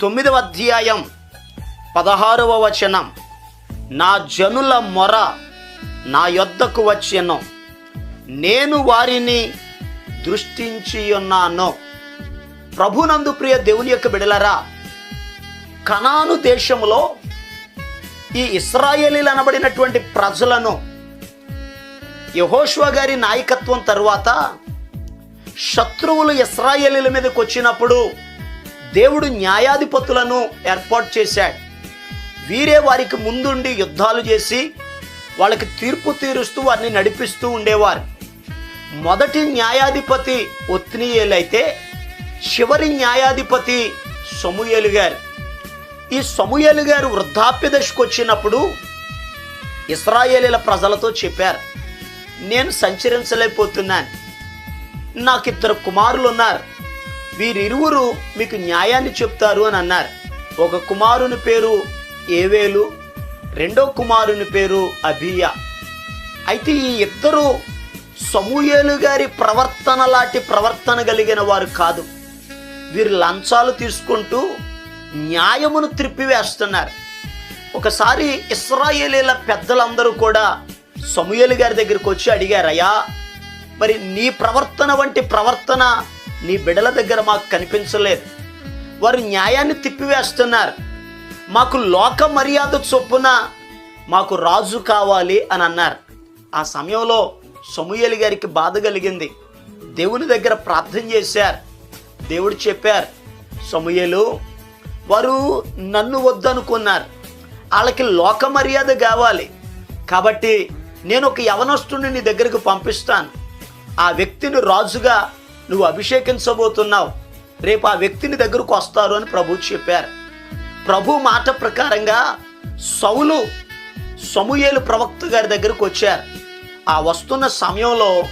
తొమ్మిదవ అధ్యాయం పదహారవ వచనం. నా జనుల మొర నా యొద్దకు వచ్చెను. నేను వారిని దృష్టించి ఉన్నాను ప్రభునందు ప్రియ దేవుని యొక్క బిడలరా కనాను దేశములో ఈ ఇస్రాయేలీలు అనబడినటువంటి ప్రజలను యహోష్వ గారి నాయకత్వం తరువాత శత్రువులు ఇస్రాయేలీల మీదకి వచ్చినప్పుడు దేవుడు న్యాయాధిపతులను ఏర్పాటు చేశాడు. వీరే వారికి ముందుండి యుద్ధాలు చేసి వాళ్ళకి తీర్పు తీరుస్తూ వారిని నడిపిస్తూ ఉండేవారు. మొదటి న్యాయాధిపతి ఒత్నియేలు అయితే చివరి న్యాయాధిపతి సమూయేలు గారు. ఈ సమూయేలు గారు వృద్ధాప్య దశకు వచ్చినప్పుడు ఇస్రాయేలీల ప్రజలతో చెప్పారు నేను సంచరించలేకపోతున్నాను. నాకు ఇద్దరు కుమారులు ఉన్నారు వీరిరువురు మీకు న్యాయాన్ని చెప్తారు అని అన్నారు. ఒక కుమారుని పేరు ఏవేలు రెండో కుమారుని పేరు అభియా అయితే ఈ ఇద్దరు సమూయేలు గారి ప్రవర్తన లాంటి ప్రవర్తన కలిగిన వారు కాదు. వీరు లంచాలు తీసుకుంటూ న్యాయమును త్రిప్పివేస్తున్నారు. ఒకసారి ఇస్రాయేలీల పెద్దలందరూ కూడా సమూయలు గారి దగ్గరికి వచ్చి అడిగారయ్యా మరి నీ ప్రవర్తన వంటి ప్రవర్తన నీ బిడల దగ్గర మాకు కనిపించలేదు. వారు న్యాయాన్ని తిప్పివేస్తున్నారు. మాకు లోక మర్యాద చొప్పున మాకు రాజు కావాలి అని అన్నారు. ఆ సమయంలో సమూయలి గారికి బాధ కలిగింది. దేవుని దగ్గర ప్రార్థన చేశారు. దేవుడు చెప్పారు సమూయలు వారు నన్ను వద్దనుకున్నారు. వాళ్ళకి లోక మర్యాద కావాలి. కాబట్టి నేను ఒక యవనస్తుని నీ దగ్గరకు పంపిస్తాను. ఆ వ్యక్తిని రాజుగా నువ్వు అభిషేకించబోతున్నావు. రేపు ఆ వ్యక్తిని దగ్గరకు వస్తారు అని ప్రభు చెప్పారు. ప్రభు మాట ప్రకారంగా సౌలు సమూయేలు ప్రవక్త గారి దగ్గరకు వచ్చారు. ఆ వస్తున్న సమయంలో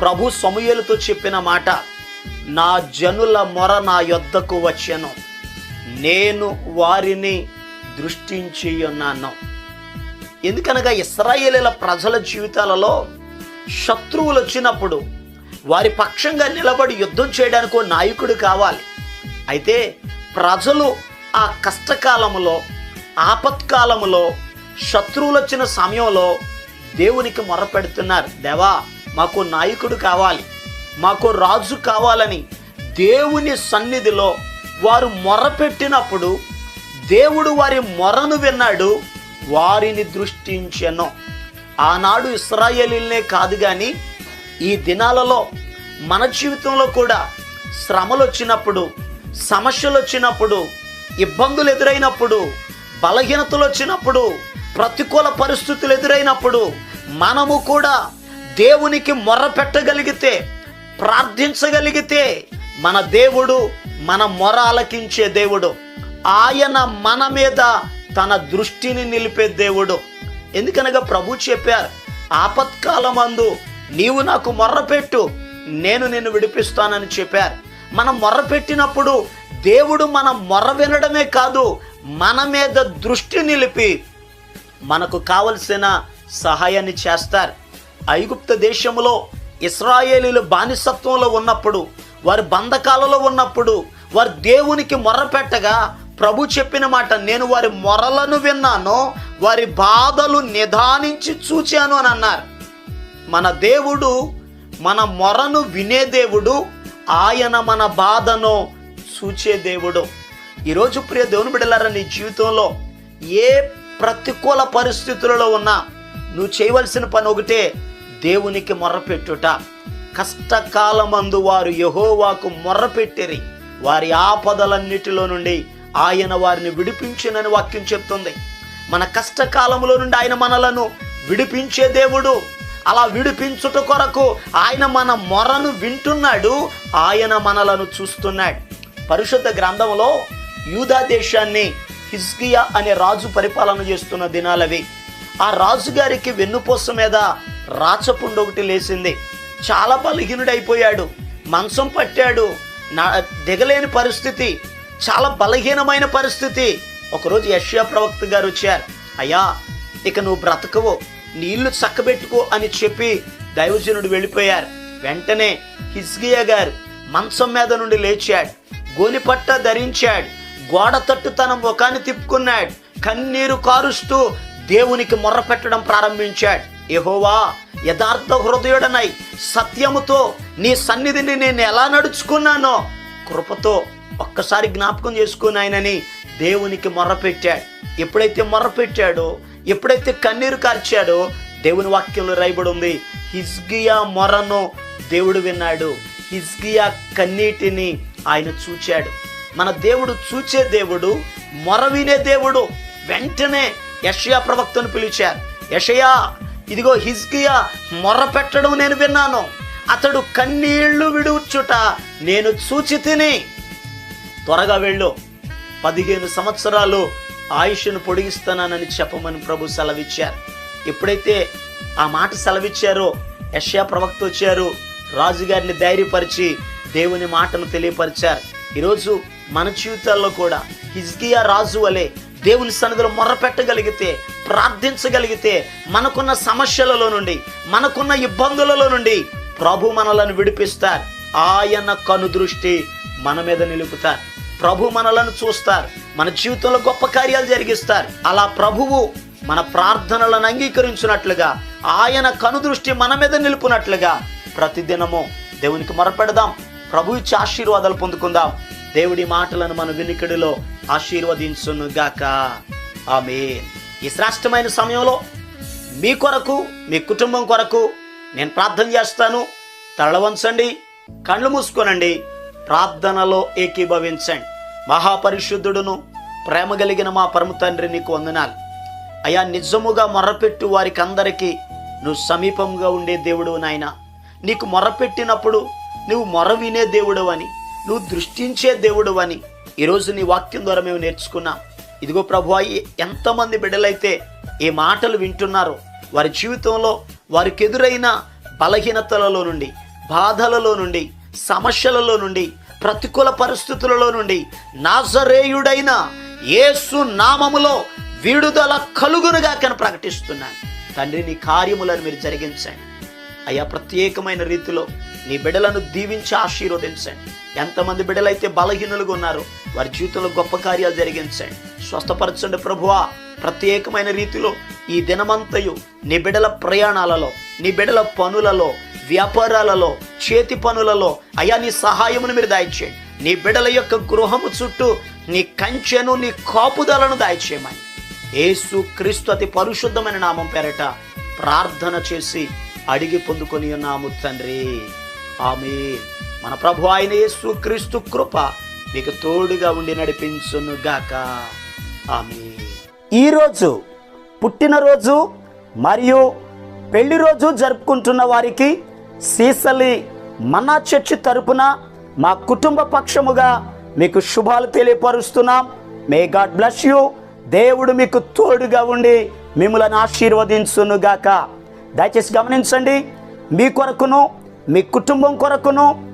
ప్రభు సమూయేలుతో చెప్పిన మాట నా జనుల మొర నా యొద్దకు వచ్చాను. నేను వారిని దృష్టించి ఉన్నాను ఎందుకనగా ఇస్రాయేలీల ప్రజల జీవితాలలో శత్రువులు వచ్చినప్పుడు వారి పక్షంగా నిలబడి యుద్ధం చేయడానికి నాయకుడు కావాలి. అయితే ప్రజలు ఆ కష్టకాలములో ఆపత్కాలములో శత్రువులు వచ్చిన సమయంలో దేవునికి మొరపెడుతున్నారు. దేవా మాకు నాయకుడు కావాలి. మాకు రాజు కావాలని దేవుని సన్నిధిలో వారు మొరపెట్టినప్పుడు దేవుడు వారి మొరను విన్నాడు వారిని దృష్టించెను. ఆనాడు ఇస్రాయేలీలనే కాదు కానీ ఈ దినాలలో మన జీవితంలో కూడా శ్రమలు వచ్చినప్పుడు సమస్యలు వచ్చినప్పుడు ఇబ్బందులు ఎదురైనప్పుడు బలహీనతలు వచ్చినప్పుడు ప్రతికూల పరిస్థితులు ఎదురైనప్పుడు మనము కూడా దేవునికి మొర్ర పెట్టగలిగితే ప్రార్థించగలిగితే మన దేవుడు మన మొర ఆలకించే దేవుడు. ఆయన మన మీద తన దృష్టిని నిలిపే దేవుడు. ఎందుకనగా ప్రభు చెప్పారు ఆపత్కాలమందు నీవు నాకు మొర్రపెట్టు నేను నిన్ను విడిపిస్తానని చెప్పారు. మనం మొర్రపెట్టినప్పుడు దేవుడు మన మొర్ర వినడమే కాదు మన మీద దృష్టి నిలిపి మనకు కావలసిన సహాయాన్ని చేస్తారు. ఐగుప్త దేశంలో ఇస్రాయేలీలు బానిసత్వంలో ఉన్నప్పుడు వారి బంధకాలలో ఉన్నప్పుడు వారు దేవునికి మొర్రపెట్టగా ప్రభు చెప్పిన మాట నేను వారి మొరలను విన్నాను వారి బాధలు నిదానించి చూచాను అని అన్నారు. మన దేవుడు మన మొరను వినే దేవుడు ఆయన మన బాధను చూచే దేవుడు. ఈరోజు ప్రియ దేవుని బిడ్డలారా నీ జీవితంలో ఏ ప్రతికూల పరిస్థితులలో ఉన్నా నువ్వు చేయవలసిన పని ఒకటే దేవునికి మొర్రపెట్టుట కష్టకాలమందు వారు యహోవాకు మొర్రపెట్టిరి వారి ఆపదలన్నిటిలో నుండి ఆయన వారిని విడిపించునని వాక్యం చెప్తుంది. మన కష్టకాలంలో నుండి ఆయన మనలను విడిపించే దేవుడు. అలా విడిపించుట కొరకు ఆయన మన మొరను వింటున్నాడు ఆయన మనలను చూస్తున్నాడు. పరిశుద్ధ గ్రంథంలో యూదా దేశాన్ని హిజ్కియా అనే రాజు పరిపాలన చేస్తున్న దినాలవి. ఆ రాజుగారికి వెన్నుపోస మీద రాచపుండు ఒకటి లేచింది. చాలా బలహీనుడైపోయాడు మంచం పట్టాడు నా దిగలేని పరిస్థితి చాలా బలహీనమైన పరిస్థితి. ఒకరోజు యష్యా ప్రవక్త గారు వచ్చారు అయ్యా ఇక నువ్వు బ్రతకవు నీళ్ళు చక్కబెట్టుకో అని చెప్పి దైవజనుడు వెళ్ళిపోయారు. వెంటనే హిజ్గియా గారు మంచం మీద నుండి లేచాడు. గోనిపట్ట ధరించాడు. గోడ తట్టు తన ముఖాన్ని తిప్పుకున్నాడు. కన్నీరు కారుస్తూ దేవునికి మొర్ర పెట్టడం ప్రారంభించాడు. ఎహోవా యథార్థ హృదయుడనై సత్యముతో నీ సన్నిధిని నేను ఎలా నడుచుకున్నానో కృపతో ఒక్కసారి జ్ఞాపకం చేసుకుని ఆయనని దేవునికి మొర్రపెట్టాడు ఎప్పుడైతే మొర్రపెట్టాడో ఎప్పుడైతే కన్నీరు కార్చాడో దేవుని వాక్యంలో రాయబడి ఉంది హిజ్గియా మొరను దేవుడు విన్నాడు. హిజ్గియా కన్నీటిని ఆయన చూచాడు. మన దేవుడు చూచే దేవుడు మొర వినే దేవుడు వెంటనే యషయా ప్రవక్తను పిలిచారు. యషయా ఇదిగో హిజ్కియా మొర పెట్టడం నేను విన్నాను. అతడు కన్నీళ్ళు విడుచుట నేను చూచి తిని. త్వరగా వెళ్ళు. పదిహేను సంవత్సరాలు ఆయుష్ను పొడిగిస్తున్నానని చెప్పమని ప్రభు సెలవిచ్చారు. ఎప్పుడైతే ఆ మాట సెలవిచ్చారో యష్యా ప్రవక్త వచ్చారు రాజుగారిని ధైర్యపరిచి దేవుని మాటను తెలియపరిచారు. ఈరోజు మన జీవితాల్లో కూడా హిజ్గియా రాజు వలె దేవుని సన్నిధిలో మొర్రపెట్టగలిగితే ప్రార్థించగలిగితే మనకున్న సమస్యలలో నుండి మనకున్న ఇబ్బందులలో నుండి ప్రభు మనలను విడిపిస్తారు. ఆయన కనుదృష్టి మన మీద నిలుపుతారు. ప్రభు మనలను చూస్తారు. మన జీవితంలో గొప్ప కార్యాలు జరిగిస్తారు. అలా ప్రభువు మన ప్రార్థనలను అంగీకరించినట్లుగా ఆయన కనుదృష్టి మన మీద నిలుపునట్లుగా ప్రతిదినము దేవునికి మొరపెడదాం. ప్రభు ఇచ్చి ఆశీర్వాదాలు పొందుకుందాం. దేవుడి మాటలను మన వినికిడిలో ఆశీర్వదించును గాక. ఆమె ఈ శ్రేష్టమైన సమయంలో మీ కొరకు మీ కుటుంబం కొరకు నేను ప్రార్థన చేస్తాను. తరలవంచండి కళ్ళు మూసుకోనండి. ప్రార్థనలో ఏకీభవించండి. మహాపరిశుద్ధుడును ప్రేమ కలిగిన మా పరమ తండ్రి నీకు వందనాలు. అయా నిజముగా మొరపెట్టు వారికి అందరికీ నువ్వు సమీపంగా ఉండే దేవుడు నాయన. నీకు మొరపెట్టినప్పుడు నువ్వు మొర వినే దేవుడు అని నువ్వు దృష్టించే దేవుడు అని ఈరోజు నీ వాక్యం ద్వారా మేము నేర్చుకున్నాం. ఇదిగో ప్రభు ఎంతమంది బిడ్డలైతే ఈ మాటలు వింటున్నారో వారి జీవితంలో వారికి ఎదురైన బలహీనతలలో నుండి బాధలలో నుండి సమస్యలలో నుండి ప్రతికూల పరిస్థితులలో నుండి నాజరేయుడైన యేసు నామములో విడుదల కలుగునుగా కను ప్రకటిస్తున్నాను. తండ్రి నీ కార్యములను మీరు జరిగించండి. అయ్యా ప్రత్యేకమైన రీతిలో నీ బిడ్డలను దీవించి ఆశీర్వదించండి. ఎంతమంది బిడ్డలైతే బలహీనులుగా ఉన్నారో వారి జీవితంలో గొప్ప కార్యాలు జరిగించండి. స్వస్థపరచండి ప్రభువా. ప్రత్యేకమైన రీతిలో ఈ దినమంతయు నీ బిడ్డల ప్రయాణాలలో నీ బిడ్డల పనులలో వ్యాపారాలలో చేతి పనులలో అయా నీ సహాయమును మీరు దాయిచేయండి. నీ బిడ్డల యొక్క గృహము చుట్టూ నీ కంచెను నీ కాపుదలను దాయిచేయమని. ఏసు క్రీస్తు అతి పరిశుద్ధమైన నామం పేరట ప్రార్థన చేసి అడిగి పొందుకొని ఉన్నాము తండ్రి. ఆమె మన ప్రభు ఆయన యేసు క్రీస్తు కృప మీకు తోడుగా ఉండి నడిపించును గాక. ఆమె ఈరోజు పుట్టినరోజు మరియు పెళ్ళి రోజు జరుపుకుంటున్న వారికి సీసలి మన్నా చర్చి తరపున మా కుటుంబ పక్షముగా మీకు శుభాలు తెలియపరుస్తున్నాం. మే గాడ్ బ్లెస్ యూ దేవుడు మీకు తోడుగా ఉండి మిమ్మలను ఆశీర్వదించును గాక. దయచేసి గమనించండి. మీ కొరకును మీ కుటుంబం కొరకును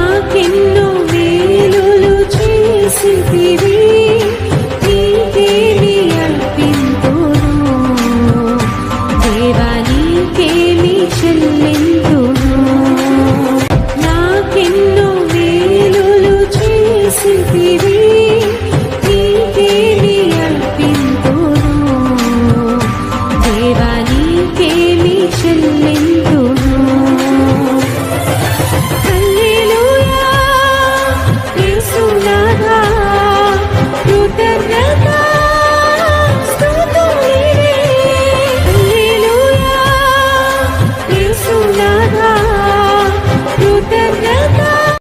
నాకెన్నో మేలులు చేసితివి.